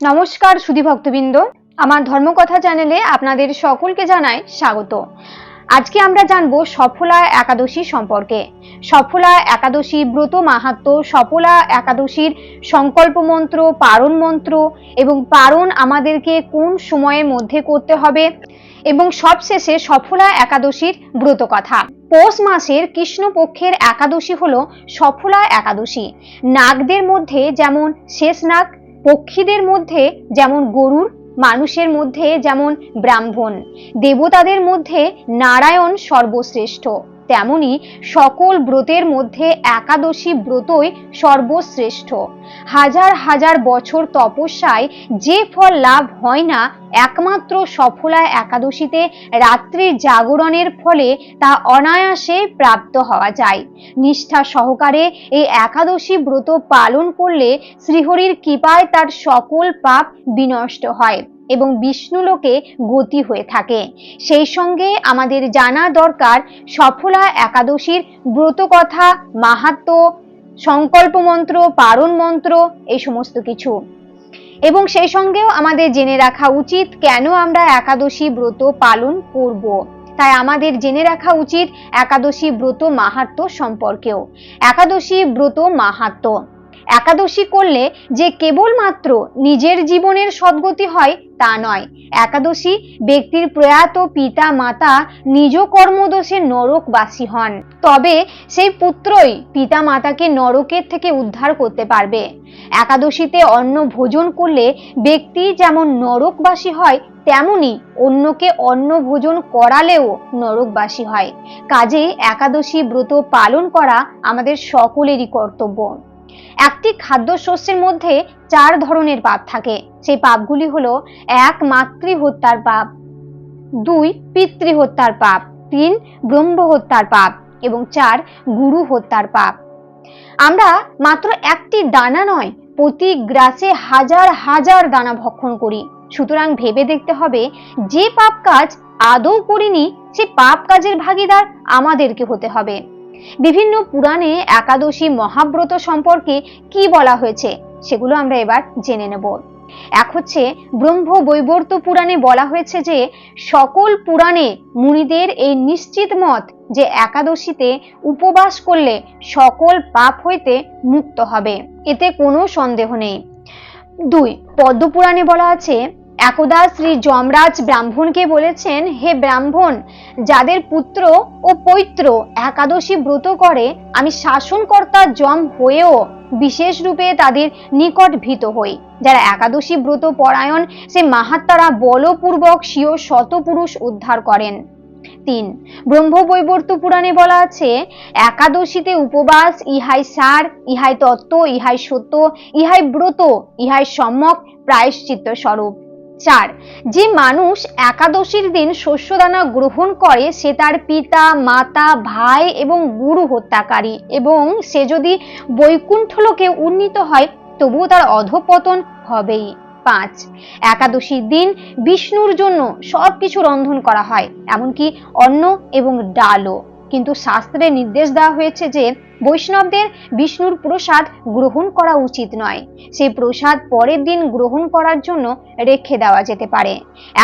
নমস্কার সুধী ভক্তবৃন্দ। আমার ধর্মকথা চ্যানেলে আপনাদের সকলকে জানাই স্বাগত। আজকে আমরা জানব সফলা একাদশী সম্পর্কে। সফলা একাদশী ব্রত মাহাত্ম, সফলা একাদশীর সংকল্প মন্ত্র, পারণ মন্ত্র এবং পারণ আমাদেরকে কোন সময়ের মধ্যে করতে হবে এবং সবশেষে সফলা একাদশীর ব্রত কথা। পৌষ মাসের কৃষ্ণপক্ষের একাদশী হলো সফলা একাদশী। নাগদের মধ্যে যেমন শেষ নাগ পক্ষীদের মধ্যে যেমন গরুর মানুষের মধ্যে যেমন ব্রাহ্মণ দেবতাদের মধ্যে নারায়ণ সর্বশ্রেষ্ঠ। তেমনি সকল ব্রতের মধ্যে একাদশী ব্রতই সর্বশ্রেষ্ঠ। হাজার হাজার বছর তপস্যায় যে ফল লাভ হয় না, একমাত্র সফলা একাদশীতে রাত্রির জাগরণের ফলে তা অনায়াসে প্রাপ্ত হওয়া যায়। নিষ্ঠা সহকারে এই একাদশী ব্রত পালন করলে শ্রীহরির কৃপায় তার সকল পাপ বিনষ্ট হয়। এবং বিষ্ণুলোকে গতি হয়ে থাকে। সেই সঙ্গে আমাদের জানা দরকার, সফলা একাদশীর ব্রত কথা মাহাত্ম, সংকল্প মন্ত্র, পারণ মন্ত্র, এই সমস্ত কিছু। এবং সেই সঙ্গেও আমাদের জেনে রাখা উচিত কেন আমরা একাদশী ব্রত পালন করব। তাই আমাদের জেনে রাখা উচিত একাদশী ব্রত মাহাত্ম সম্পর্কেও। একাদশী ব্রত মাহাত্ম। একাদশী করলে যে কেবলমাত্র নিজের জীবনের সদ্গতি হয় তা নয়। একাদশী ব্যক্তির প্রয়াত পিতা মাতা নিজ কর্মদোষে নরকবাসী হন। তবে সেই পুত্রই পিতা মাতাকে নরকের থেকে উদ্ধার করতে পারবে। একাদশীতে অন্ন ভোজন করলে ব্যক্তি যেমন নরকবাসী হয়, তেমনি অন্যকে অন্ন ভোজন করালেও নরকবাসী হয়। কাজেই একাদশী ব্রত পালন করা আমাদের সকলেরই কর্তব্য। একটি খাদ্যশস্যের মধ্যে চার ধরনের পাপ থাকে। সেই পাপগুলি হলো, এক মাতৃ হত্যার পাপ, দুই পিতৃ হত্যার পাপ, তিন ব্রহ্ম হত্যার পাপ, এবং চার গুরু হত্যার পাপ। আমরা মাত্র একটি দানা নয়, প্রতি গ্রাসে হাজার হাজার দানা ভক্ষণ করি। সুতরাং ভেবে দেখতে হবে, যে পাপ কাজ আদৌ করিনি, সে পাপ কাজের ভাগিদার আমাদেরকে হতে হবে। বিভিন্ন পুরাণে একাদশী মহাব্রত সম্পর্কে কি বলা হয়েছে সেগুলো আমরা এবার জেনে নেব। এক হচ্ছে, ব্রহ্ম বৈবর্ত পুরাণে বলা হয়েছে যে, সকল পুরাণে মুনিদের এই নিশ্চিত মত যে একাদশীতে উপবাস করলে সকল পাপ হইতে মুক্ত হবে, এতে কোনো সন্দেহ নেই। দুই, পদ্মপুরাণে বলা আছে একদা শ্রী যমরাজ ব্রাহ্মণকে বলেছেন, হে ব্রাহ্মণ, যাদের পুত্র ও পৈত্র একাদশী ব্রত করে, আমি শাসনকর্তা যম হয়েও বিশেষ রূপে তাদের নিকট ভীত হই। যারা একাদশী ব্রত পরায়ণ, সে মাহাত্মারা বলপূর্বক স্বীয় শতপুরুষ উদ্ধার করেন। তিন, ব্রহ্মবৈবর্ত পুরাণে বলা আছে, একাদশীতে উপবাস, ইহাই সার, ইহাই তত্ত্ব, ইহাই সত্য, ইহাই ব্রত, ইহাই সম্যক প্রায়শ্চিত্ত স্বরূপ চার, যে মানুষ একাদশীর দিন শস্যদানা গ্রহণ করে, সে তার পিতা, মাতা, ভাই এবং গুরু হত্যাকারী এবং সে যদি বৈকুণ্ঠ লোকে উন্নীত হয়, তবুও তার অধপতন হবেই। পাঁচ, একাদশীর দিন বিষ্ণুর জন্য সবকিছু রন্ধন করা হয়, এমনকি অন্ন এবং ডালও। কিন্তু শাস্ত্রে নির্দেশ দেওয়া হয়েছে যে বৈষ্ণবদের বিষ্ণুর প্রসাদ গ্রহণ করা উচিত নয়। সেই প্রসাদ পরের দিন গ্রহণ করার জন্য রেখে দেওয়া যেতে পারে।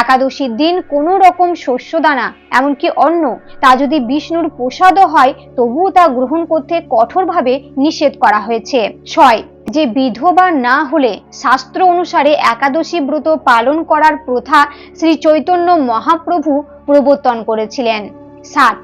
একাদশীর দিন কোনো রকম শস্যদানা, এমনকি অন্ন, তা যদি বিষ্ণুর প্রসাদও হয়, তবুও তা গ্রহণ করতে কঠোরভাবে নিষেধ করা হয়েছে। ছয়, যে বিধবা না হলে শাস্ত্র অনুসারে একাদশী ব্রত পালন করার প্রথা শ্রী চৈতন্য মহাপ্রভু প্রবর্তন করেছিলেন। সাত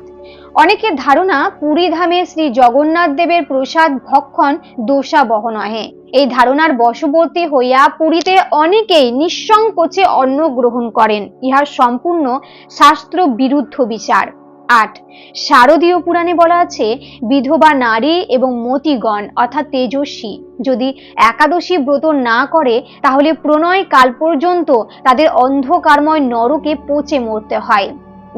অনেকের ধারণা পুরী ধামে শ্রী জগন্নাথ দেবের প্রসাদ ভক্ষণ দোষা বহ নহে। এই ধারণার বশবর্তী হইয়া পুরীতে অনেকেই নিঃসংকোচে অন্ন গ্রহণ করেন। ইহার সম্পূর্ণ শাস্ত্র বিরুদ্ধ বিচার। আট, শারদীয় পুরাণে বলা আছে, বিধবা নারী এবং মতিগণ, অর্থাৎ তেজস্বী, যদি একাদশী ব্রত না করে, তাহলে প্রণয় কাল পর্যন্ত তাদের অন্ধকারময় নরকে পচে মরতে হয়।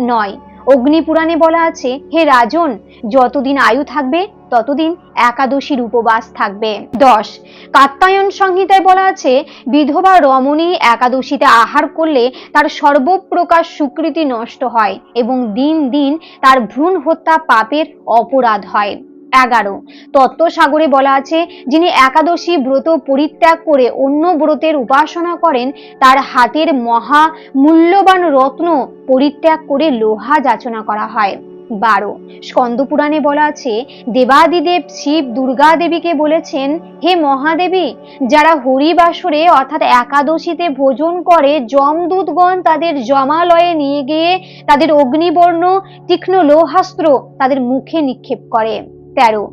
নয় অগ্নিপুরাণে বলা আছে, হে রাজন, যতদিন আয়ু থাকবে, ততদিন একাদশীর উপবাস থাকবে। দশ কাত্তায়ন সংহিতায় বলা আছে, বিধবা রমণী একাদশীতে আহার করলে তার সর্বপ্রকার স্বীকৃতি নষ্ট হয় এবং দিন দিন তার ভ্রূণ হত্যা পাপের অপরাধ হয়। এগারো। তত্ত্বসাগরে বলা আছে, যিনি একাদশী ব্রত পরিত্যাগ করে অন্য ব্রতের উপাসনা করেন, তার হাতের মহা মূল্যবান রত্ন পরিত্যাগ করে লোহা যাচনা করা হয়। বারো। স্কন্দ পুরাণে বলা আছে, দেবাদিদেব শিব দুর্গা দেবীকে বলেছেন, হে মহাদেবী, যারা হরিবাসরে অর্থাৎ একাদশীতে ভোজন করে, যমদূতগণ তাদের জমালয়ে নিয়ে গিয়ে তাদের অগ্নিবর্ণ, তীক্ষ্ণ লোহাস্ত্র তাদের মুখে নিক্ষেপ করে। তেরো।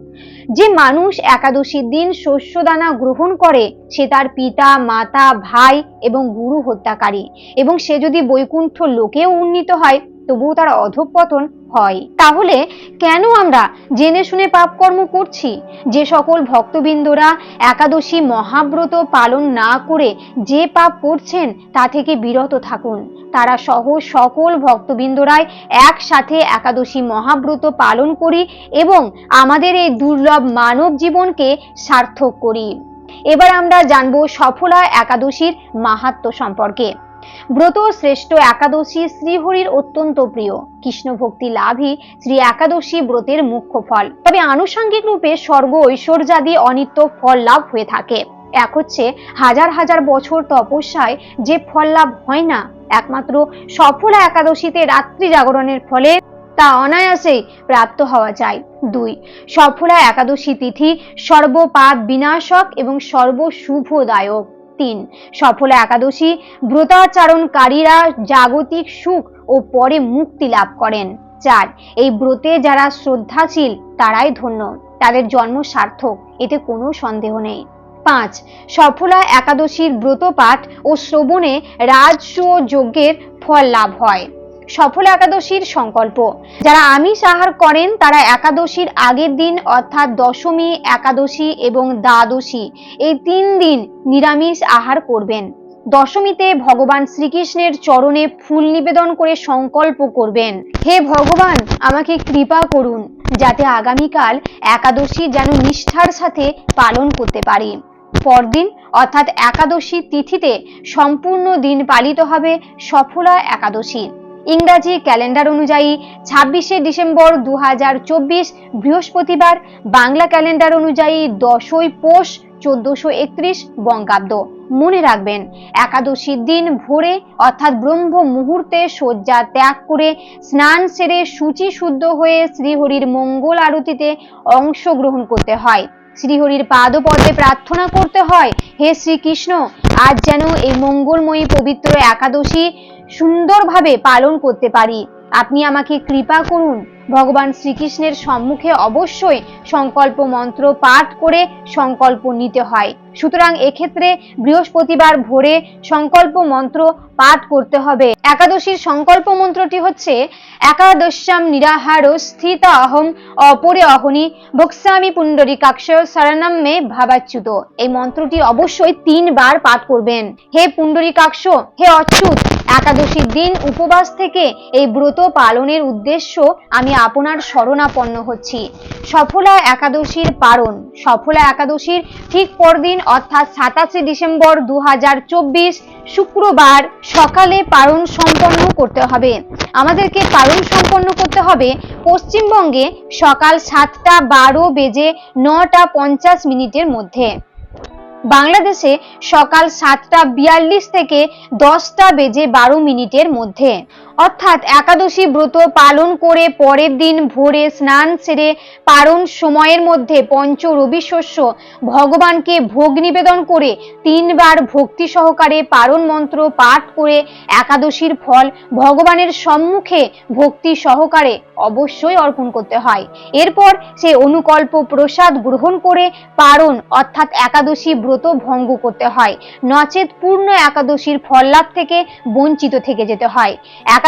যে মানুষ একাদশীর দিন শস্যদানা গ্রহণ করে, সে তার পিতা, মাতা, ভাই এবং গুরু হত্যাকারী এবং সে যদি বৈকুণ্ঠ লোকেও উন্নীত হয় তবুও তার অধঃপতন হয়। তাহলে কেন আমরা জেনে শুনে পাপকর্ম করছি? যে সকল ভক্তবৃন্দরা একাদশী মহাব্রত পালন না করে যে পাপ করছেন, তা থেকে বিরত থাকুন। তারা সহ সকল ভক্তবৃন্দরাই একসাথে একাদশী মহাব্রত পালন করি এবং আমাদের এই দুর্লভ মানব জীবনকে সার্থক করি। এবার আমরা জানব সফলা একাদশীর মাহাত্ম সম্পর্কে। ব্রত শ্রেষ্ঠ একাদশী শ্রীহরির অত্যন্ত প্রিয়। কৃষ্ণ ভক্তি লাভই শ্রী একাদশী ব্রতের মুখ্য ফল। তবে আনুষঙ্গিক রূপে স্বর্গ ঐশ্বর্যাদি অনিত্য ফল লাভ হয়ে থাকে। এক হচ্ছে হাজার হাজার বছর তপস্যায় যে ফল লাভ হয় না, একমাত্র সফলা একাদশীতে রাত্রি জাগরণের ফলে তা অনায়াসেই প্রাপ্ত হওয়া যায়। দুই, সফলা একাদশী তিথি সর্বপাপ বিনাশক এবং সর্বশুভদায়ক। তিন। সফলা একাদশী ব্রতাচারণকারীরা জাগতিক সুখ ও পরে মুক্তি লাভ করেন। চার, এই ব্রতে যারা শ্রদ্ধাশীল, তারাই ধন্য। তাদের জন্ম সার্থক, এতে কোনো সন্দেহ নেই। পাঁচ, সফলা একাদশীর ব্রত পাঠ ও শ্রবণে রাজস্ব যজ্ঞের ফল লাভ হয়। সফল একাদশীর সংকল্প। যারা আমিষ আহার করেন, তারা একাদশীর আগের দিন, অর্থাৎ দশমী, একাদশী এবং দ্বাদশী, এই তিন দিন নিরামিষ আহার করবেন। দশমীতে ভগবান শ্রীকৃষ্ণের চরণে ফুল নিবেদন করে সংকল্প করবেন। হে ভগবান, আমাকে কৃপা করুন, যাতে আগামীকাল একাদশী যেন নিষ্ঠার সাথে পালন করতে পারি। পরদিন, অর্থাৎ একাদশী তিথিতে, সম্পূর্ণ দিন পালিত হবে সফলা একাদশী। ইংরাজি ক্যালেন্ডার অনুযায়ী ছাব্বিশে ডিসেম্বর দু হাজার চব্বিশ বৃহস্পতিবার, বাংলা ক্যালেন্ডার অনুযায়ী দশই পৌষ চোদ্দশো একত্রিশ বঙ্গাব্দ। মনে রাখবেন একাদশীর দিন ভোরে অর্থাৎ ব্রহ্ম মুহূর্তে শয্যা ত্যাগ করে স্নান সেরে সূচি শুদ্ধ হয়ে শ্রীহরির মঙ্গল আরতিতে অংশগ্রহণ করতে হয়। শ্রীহরির পাদপদ্মে প্রার্থনা করতে হয়। হে শ্রীকৃষ্ণ, আজ যেন এই মঙ্গলময়ী পবিত্র একাদশী সুন্দরভাবে পালন করতে পারি। আপনি আমাকে কৃপা করুন। ভগবান শ্রীকৃষ্ণের সম্মুখে অবশ্যই সংকল্প মন্ত্র পাঠ করে সংকল্প নিতে হয়। সুতরাং এক্ষেত্রে বৃহস্পতিবার ভোরে সংকল্প মন্ত্র পাঠ করতে হবে। একাদশীর সংকল্প মন্ত্রটি হচ্ছে, একাদশ্যাম নিরাহার স্থিত অহম অপরে অহনি ভক্সামি পুণ্ডরিকাক্ষ শরণম মে ভাবাচ্যুত। এই মন্ত্রটি অবশ্যই তিনবার পাঠ করবেন। হে পুণ্ডরিকাক্ষ হে অচ্যুত, একাদশীর দিন উপবাস থেকে এই ব্রত পালনের উদ্দেশ্য আমি আপনার শরণাপন্ন হচ্ছি। সফলা একাদশীর পারণ, সফলা একাদশীর ঠিক পরদিন অর্থাৎ সাতাশে ডিসেম্বর দু শুক্রবার সকালে পারণ সম্পন্ন করতে হবে। আমাদেরকে পালন সম্পন্ন করতে হবে পশ্চিমবঙ্গে সকাল সাতটা বারো বেজে নটা পঞ্চাশ মিনিটের মধ্যে। বাংলাদেশে সকাল সাতটা বিয়াল্লিশ থেকে দশটা বেজে বারো মিনিটের মধ্যে। অর্থাৎ একাদশী ব্রত পালন করে পরের দিন ভোরে স্নান সেরে পারণ সময়ের মধ্যে পঞ্চ রবি শস্য ভগবানকে ভোগ নিবেদন করে তিনবার ভক্তি সহকারে পারণ মন্ত্র পাঠ করে একাদশীর ফল ভগবানের সম্মুখে ভক্তি সহকারে অবশ্যই অর্পণ করতে হয়। এরপর সে অনুকল্প প্রসাদ গ্রহণ করে পারণ অর্থাৎ একাদশী ব্রত ভঙ্গ করতে হয়। নচেত পূর্ণ একাদশীর ফল লাভ থেকে বঞ্চিত থেকে যেতে হয়।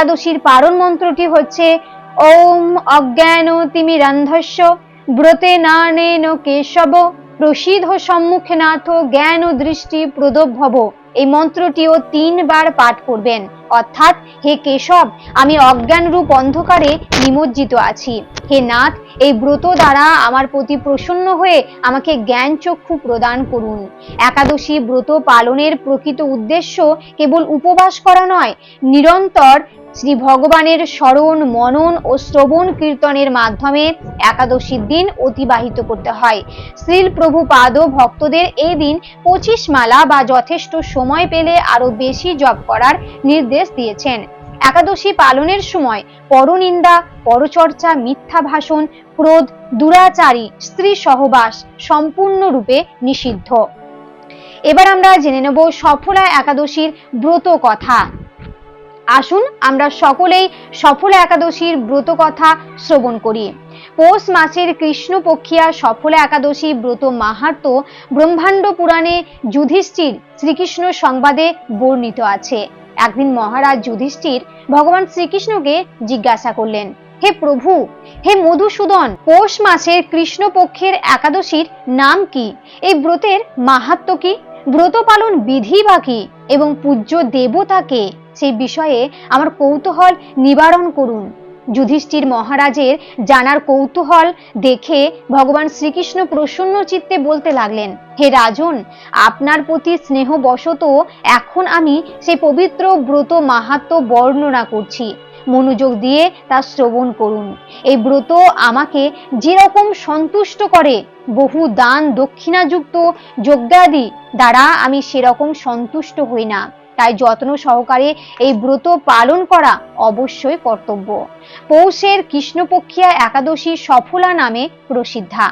একাদশীর পারণ মন্ত্রটি হচ্ছে, ওম অজ্ঞান তিমি তিমিরান্ধস্য ব্রতে নানেন কেশব, প্রসিদ্ধ সম্মুখে নাথ জ্ঞান দৃষ্টি প্রদোভব। এই মন্ত্রটিও তিনবার পাঠ করবেন। অর্থাৎ, হে কেশব, আমি অজ্ঞান রূপ অন্ধকারে নিমজ্জিত আছি। হে নাথ, এই ব্রত দ্বারা আমার প্রতি প্রসন্ন হয়ে আমাকে জ্ঞান চক্ষু প্রদান করুন। একাদশী ব্রত পালনের প্রকৃত উদ্দেশ্য কেবল উপবাস করা নয়, নিরন্তর শ্রী ভগবানের স্মরণ, মনন ও শ্রবণ কীর্তনের মাধ্যমে একাদশীর দিন অতিবাহিত করতে হয়। শ্রীল প্রভু পাদ ভক্তদের এই দিন পঁচিশ মালা বা যথেষ্ট সময় পেলে আরও বেশি জপ করার নির্দেশ দিয়েছেন। একাদশী পালনের সময় পরনিন্দা, পরচর্চা, মিথ্যা ভাষণ, ক্রোধ, দুরাচারী, স্ত্রী সহবাস সম্পূর্ণরূপে নিষিদ্ধ। এবার আমরা জেনে নেব সফলা একাদশীর ব্রত কথা। আসুন আমরা সকলেই সফলা একাদশীর ব্রত কথা শ্রবণ করি। পৌষ মাসের কৃষ্ণপক্ষিয়া সফলা একাদশী ব্রত মাহাত্ম ব্রহ্মাণ্ড পুরাণে যুধিষ্ঠির শ্রীকৃষ্ণ সংবাদে বর্ণিত আছে। একদিন মহারাজ যুধিষ্ঠির ভগবান শ্রীকৃষ্ণকে জিজ্ঞাসা করলেন, হে প্রভু, হে মধুসূদন, পৌষ মাসের কৃষ্ণপক্ষের একাদশীর নাম কি? এই ব্রতের মাহাত্ম কি? ব্রত পালন বিধি বা কি? এবং পূজ্য দেবতাকে সেই বিষয়ে আমার কৌতূহল নিবারণ করুন। যুধিষ্ঠির মহারাজের জানার কৌতূহল দেখে ভগবান শ্রীকৃষ্ণ প্রসন্ন চিত্তে বলতে লাগলেন, হে রাজন, আপনার প্রতি স্নেহবশত এখন আমি সেই পবিত্র ব্রত মাহাত্ম বর্ণনা করছি। মনোযোগ দিয়ে তা শ্রবণ করুন। এই ব্রত আমাকে যেরকম সন্তুষ্ট করে, বহু দান দক্ষিণাযুক্ত যজ্ঞাদি দ্বারা আমি সেরকম সন্তুষ্ট হই না। তাই যত্ন সহকারে এই ব্রত পালন করা অবশ্যই কর্তব্য। পৌষের কৃষ্ণপক্ষিয়া একাদশী সফলা নামে প্রসিদ্ধা।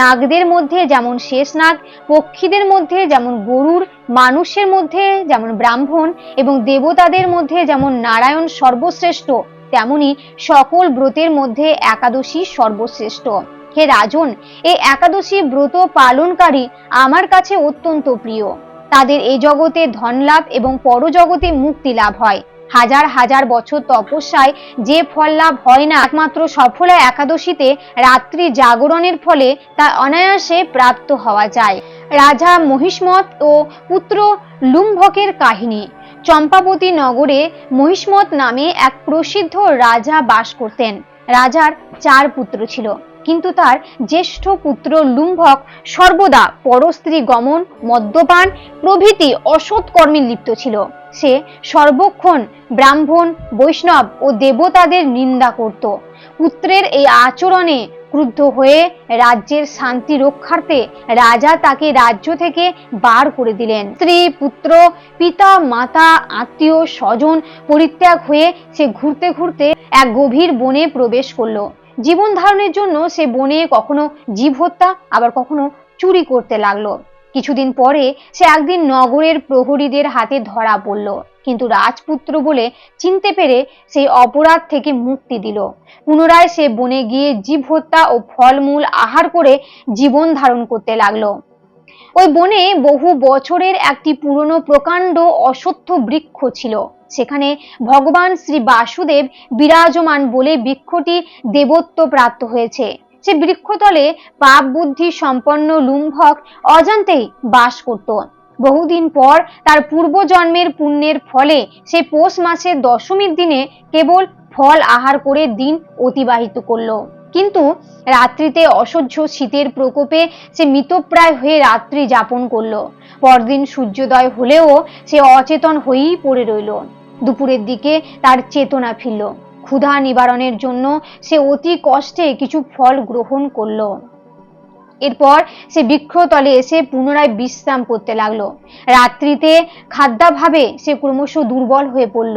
নাগদের মধ্যে যেমন শেষ নাগ, পক্ষীদের মধ্যে যেমন গরুর, মানুষের মধ্যে যেমন ব্রাহ্মণ এবং দেবতাদের মধ্যে যেমন নারায়ণ সর্বশ্রেষ্ঠ, তেমনি সকল ব্রতের মধ্যে একাদশী সর্বশ্রেষ্ঠ। হে রাজন এই একাদশী ব্রত পালনকারী আমার কাছে অত্যন্ত প্রিয়। তাদের এই জগতে ধন লাভ এবং পরজগতে মুক্তি লাভ হয়। হাজার হাজার বছর তপস্যায় যে ফল লাভ হয় না, একমাত্র সফলা একাদশীতে রাত্রি জাগরণের ফলে তা অনায়াসে প্রাপ্ত হওয়া যায়। রাজা মহিষ্মত ও পুত্র লুম্ভকের কাহিনী। চম্পাবতী নগরে মহিষ্মত নামে এক প্রসিদ্ধ রাজা বাস করতেন। রাজার চার পুত্র ছিল। কিন্তু তার জ্যেষ্ঠ পুত্র লুম্ভক সর্বদা পরস্ত্রী গমন, মদ্যপান, প্রভৃতি অসৎ কর্মে লিপ্ত ছিল। সে সর্বক্ষণ ব্রাহ্মণ, বৈষ্ণব ও দেবতাদের নিন্দা করত। পুত্রের এই আচরণে ক্রুদ্ধ হয়ে রাজ্যের শান্তি রক্ষার্থে রাজা তাকে রাজ্য থেকে বার করে দিলেন। স্ত্রী, পুত্র, পিতা, মাতা, আত্মীয়, স্বজন পরিত্যাগ হয়ে সে ঘুরতে ঘুরতে এক গভীর বনে প্রবেশ করল। জীবন ধারণের জন্য সে বনে কখনো জীব হত্যা, আবার কখনো চুরি করতে লাগল। কিছুদিন পরে সে একদিন নগরের প্রহরীদের হাতে ধরা পড়ল। কিন্তু রাজপুত্র বলে চিনতে পেরে সেই অপরাধ থেকে মুক্তি দিল। পুনরায় সে বনে গিয়ে জীব হত্যা ও ফলমূল আহার করে জীবন ধারণ করতে লাগল। ওই বনে বহু বছরের একটি পুরনো প্রকাণ্ড অসত্য বৃক্ষ ছিল। সেখানে ভগবান শ্রী বাসুদেব বিরাজমান বলে বৃক্ষটি দেবত্ব প্রাপ্ত হয়েছে। সে বৃক্ষতলে পাপ বুদ্ধি সম্পন্ন লুম্ভক অজান্তেই বাস করত। বহুদিন পর তার পূর্বজন্মের পুণ্যের ফলে সে পৌষ মাসের দশমীর দিনে কেবল ফল আহার করে দিন অতিবাহিত করল। কিন্তু রাত্রিতে অসহ্য শীতের প্রকোপে সে মৃতপ্রায় হয়ে রাত্রি যাপন করল। পরদিন সূর্যোদয় হলেও সে অচেতন হয়েই পড়ে রইল। দুপুরের দিকে তার চেতনা ফিরল। ক্ষুধা নিবারণের জন্য সে অতি কষ্টে কিছু ফল গ্রহণ করল। এরপর সে বৃক্ষতলে এসে পুনরায় বিশ্রাম করতে লাগল। রাত্রিতে খাদ্যাভাবে সে ক্রমশ দুর্বল হয়ে পড়ল।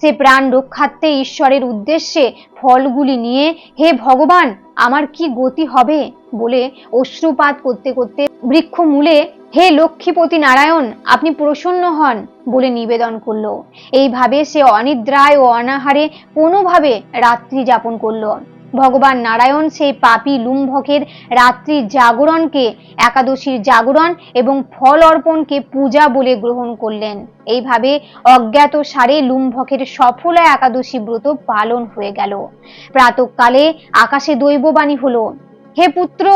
সে প্রাণ রক্ষার্থে ঈশ্বরের উদ্দেশ্যে ফলগুলি নিয়ে, হে ভগবান, আমার কি গতি হবে? বলে অশ্রুপাত করতে করতে বৃক্ষ মূলে হে লক্ষ্মীপতি নারায়ণ, আপনি প্রসন্ন হন বলে নিবেদন করল। এইভাবে সে অনিদ্রায় ও অনাহারে কোনোভাবে রাত্রি যাপন করল। ভগবান নারায়ণ সেই পাপি লুম্ভকের রাত্রি জাগরণকে, একাদশীর জাগরণ এবং ফল অর্পণকে পূজা বলে গ্রহণ করলেন। এইভাবে অজ্ঞাত সারে লুম্ভকের সফলা একাদশী ব্রত পালন হয়ে গেল। প্রাতকালে আকাশে দৈববাণী হলো, হে পুত্র,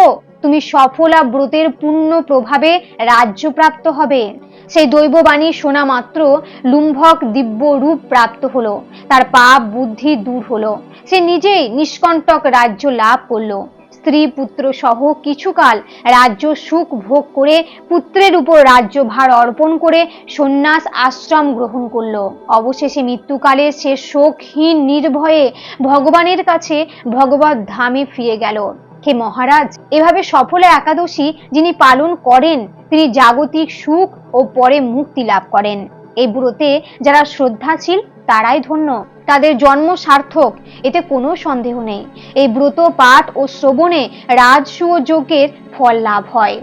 তুমি সফলা ব্রতের পূর্ণ প্রভাবে রাজ্যপ্রাপ্ত হবে সেই দৈববাণী শোনা মাত্র লুম্ভক দিব্য রূপ প্রাপ্ত হলো, তার পাপ বুদ্ধি দূর হলো। সে নিজেই নিষ্কণ্টক রাজ্য লাভ করল। স্ত্রী পুত্র সহ কিছুকাল রাজ্য সুখ ভোগ করে পুত্রের উপর রাজ্যভার অর্পণ করে সন্ন্যাস আশ্রম গ্রহণ করল। অবশেষে মৃত্যুকালে সে শোকহীন নির্ভয়ে ভগবানের কাছে ভগবত ধামে ফিরে গেল। হে মহারাজ, এভাবে সফলে একাদশী যিনি পালন করেন, তিনি জাগতিক সুখ ও পরে মুক্তি লাভ করেন। এই ব্রতে যারা শ্রদ্ধাশীল, তারাই ধন্য। তাদের জন্ম সার্থক, এতে কোনো সন্দেহ নেই। এই ব্রত পাঠ ও শ্রবণে রাজসূয় যজ্ঞের ফল লাভ হয়।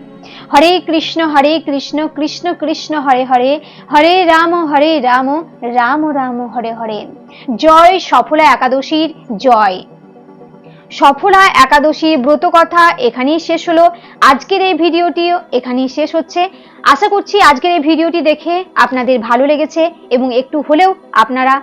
হরে কৃষ্ণ হরে কৃষ্ণ কৃষ্ণ কৃষ্ণ, হরে হরে। হরে রাম হরে রাম রাম রাম, হরে হরে। জয় সফলা একাদশীর জয়। সফলা একাদশী ব্রত কথা এখানেই শেষ হলো। আজকের এই ভিডিওটিও এখানেই শেষ হচ্ছে। আশা করছি আজকের এই ভিডিওটি দেখে আপনাদের ভালো লেগেছে এবং একটু হলেও আপনারা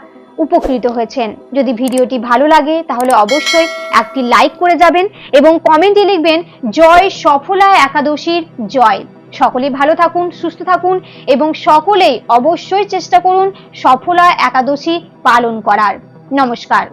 উপকৃত হয়েছেন। যদি ভিডিওটি ভালো লাগে তাহলে অবশ্যই একটি লাইক করে যাবেন এবং কমেন্টে লিখবেন, জয় সফলা একাদশীর জয়। সকলে ভালো থাকুন, সুস্থ থাকুন এবং সকলেই অবশ্যই চেষ্টা করুন সফলা একাদশী পালন করার। নমস্কার।